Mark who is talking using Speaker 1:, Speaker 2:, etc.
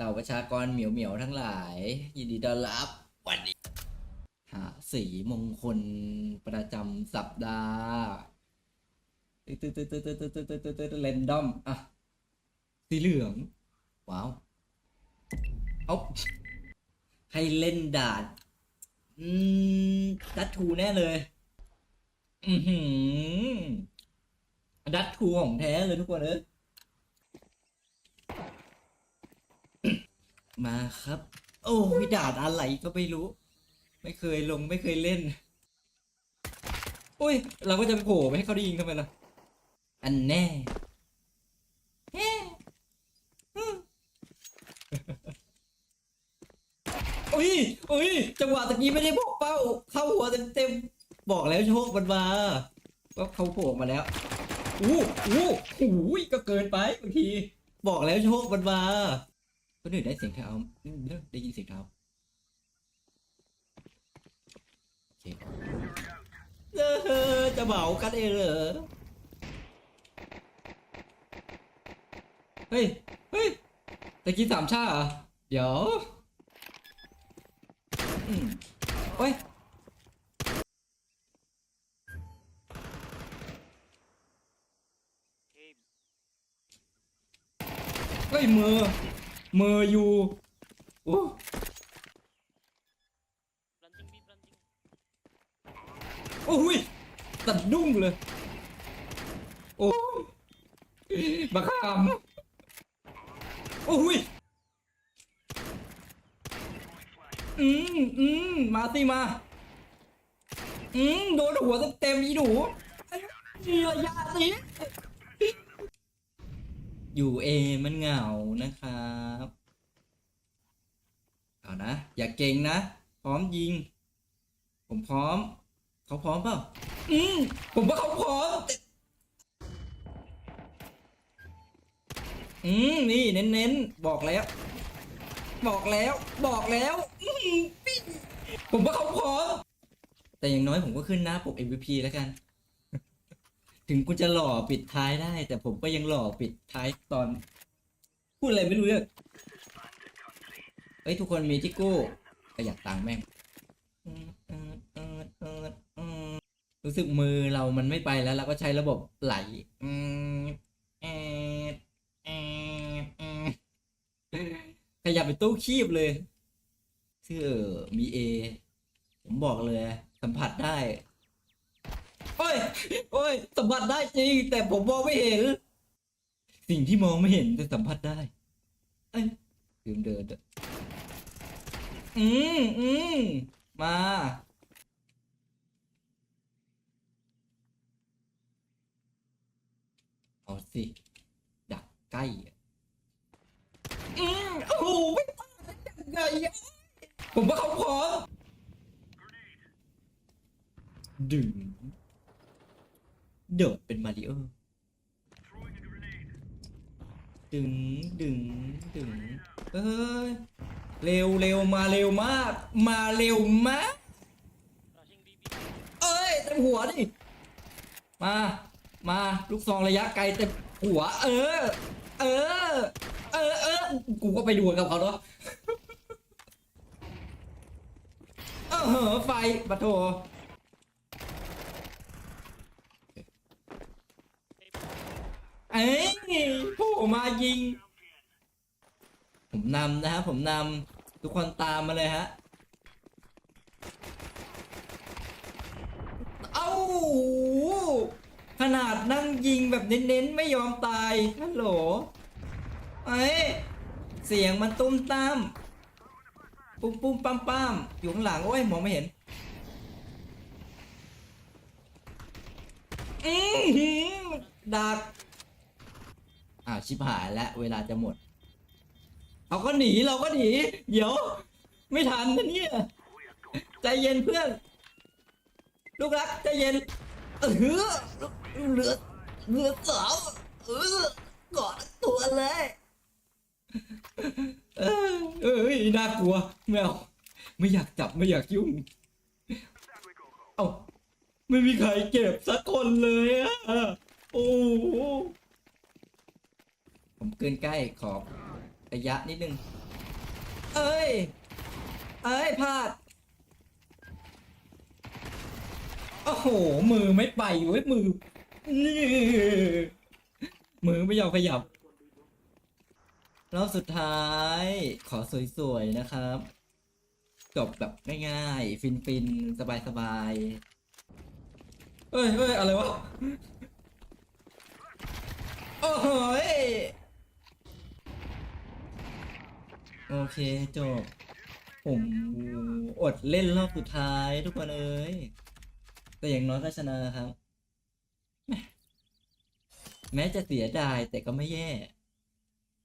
Speaker 1: ต่าประชากรเหมียวเหมียวทั้งหลาย ยินดีต้อนรับวันนี้หาสีมงคลประจำสัปดาห์เรนดอมอะสีเหลือง ว้าวเอาให้เล่นดาดอืมดัตทูแน่เลย อือหือดัตทูของแท้เลยทุกคนเอ้ย มาครับ โอ้ยดาดอะไรก็ไม่รู้ ไม่เคยลงไม่เคยเล่นโอ้ย เราก็จะไปโผล่ไปให้เขาได้ยิงทำไมล่ะ อันแน่เฮ้อุ้ยอุ้ยจังหวะตะกี้ไม่ได้บอกเป้า เข้าหัวเต็มๆบอกแล้วโชคมันมาก็เขาโผล่มาแล้วอู้อู้หูยก็เกินไปบางที บอกแล้วโชคมันมา คนอื่นได้เสียงเท้าอืมได้ยินเสียงเท้าโอเคเออจะเหมากันเองเหรอเฮ้ย เฮ้ยตะกี้สามชาเหรอ เดี๋ยวโอ้ยเฮ้ยมือ มืออยู่โอ้โอ้ยสะดุ้งเลย โอ้บักขามโอ้ยอืมอืมมาสิมา อืมโดนหัวเต็มๆอีหนูเยียยาสิ อยู่เอมันเหงานะครับเอานะ อย่าเก่งนะ พร้อมยิง ผมพร้อม เขาพร้อมเปล่าอืมผมว่าเขาพร้อม อืมนี่เน้นๆ บอกแล้ว บอกแล้ว บอกแล้วอื้อหือปิ๊งผมว่าเขาพร้อม แต่อย่างน้อยผมก็ขึ้นหน้าปก MVP แล้วกัน ถึงกูจะหล่อปิดท้ายได้ แต่ผมก็ยังหล่อปิดท้ายตอน พูดอะไรไม่รู้เรื่องเฮ้ยทุกคนมีที่กู้ประหยัดตังค์แม่งรู้สึกมือเรามันไม่ไปแล้วเราก็ใช้ระบบไหลขยับเป็นตู้คีบเลยเชื่อมีเอ ผมบอกเลย สัมผัสได้ โอ้ย โอ้ย สัมผัสได้จริง แต่ผมมองไม่เห็น สิ่งที่มองไม่เห็นแต่สัมผัสได้ เอ้ยลืมเดินอะอืมอืมมา เอาสิ ดักใกล้ อืมโอ้โหไม่ตายยังไงผมว่าเขาพร้อมดึง โดดเป็นมาริโอดึงดึงดึงเอ้ยเร็วเร็วมาเร็วมาก มาเร็วมากเอ้ยเต็มหัวดิมามาลูกซองระยะไกลเต็มหัว เออ เออ เออเออกูก็ไปดูกับเขาเนาะเออเหอไฟปะโถ อ้ยผล่มายิง ผมนำนะฮะผมนำทุกคนตามมาเลยฮะ เอ้า ขนาดนั่งยิงแบบเน้นๆ ไม่ยอมตายฮัลโหลเอ้ยเสียงมันตุ้มตาม ปุ้มปุ้มปั้มปั้มอยู่ข้างหลัง โอ้ยมองไม่เห็นอือหือดัก อ้าวชิบหายแล้วเวลาจะหมดเราก็หนีเราก็หนี เดี๋ยว ไม่ทันนะเนี่ย ใจเย็นเพื่อน ลูกรักใจเย็น เออเหลือเหลือสาวเออกอดตัวเลยเออเอ้ยน่ากลัวแมวไม่อยากจับไม่อยากยุ่ง เอ้าไม่มีใครเก็บสักคนเลยอะโอ้ ผมเกินใกล้ขอบระยะนิดนึง เอ้ย เอ้ยพลาด โอ้โห มือไม่ไปเว้ยมือ มือไม่ยอมขยับ รอบสุดท้ายขอสวยๆนะครับ จบแบบง่ายๆ ฟินๆ สบายๆ เฮ้ยเฮ้ยอะไรวะ โอ้โหย โอเคจบ ผมอดเล่นรอบสุดท้ายทุกคนเอ้ย แต่อย่างน้อยก็ชนะครับแหม่แม้จะเสียดายแต่ก็ไม่แย่